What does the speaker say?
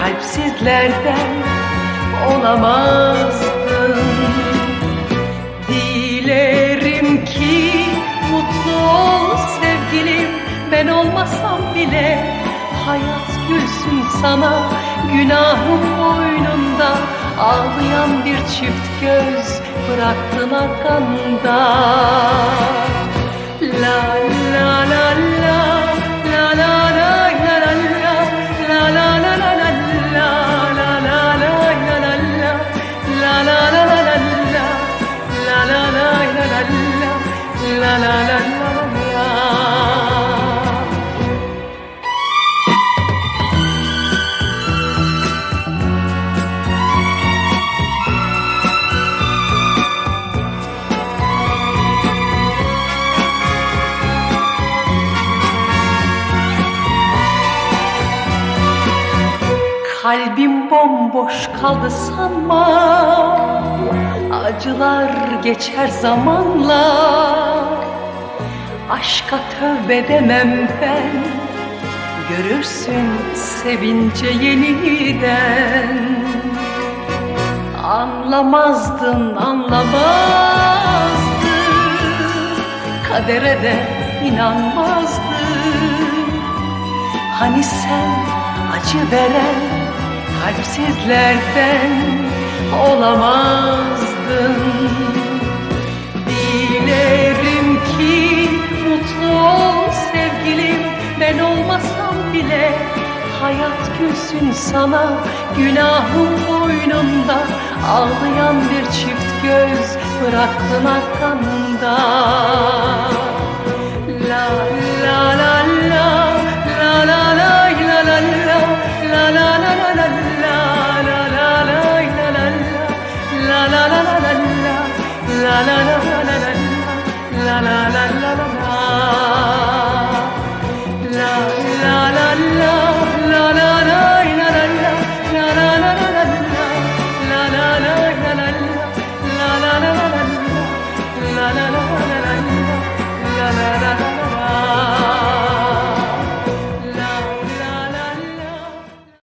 kalpsizlerden olamazdın. Dilerim ki mutlu ol sevgilim. Ben olmasam bile hayat gülsün sana. Günahım boynunda ağlayan bir çift göz Bıraktın arkanda La la la la Kalbim bomboş kaldı sanma. Acılar geçer zamanla Aşka tövbe demem ben. Görürsün sevince yeniden. Anlamazdın anlamazdın. Kadere de inanmazdın. Hani sen acı veren kalpsizlerden olamazdın Ben olmasam bile hayat gülsün sana Günahım boynunda ağlayan bir çift göz Bıraktın arkanda La la la la la la La la la la la La la la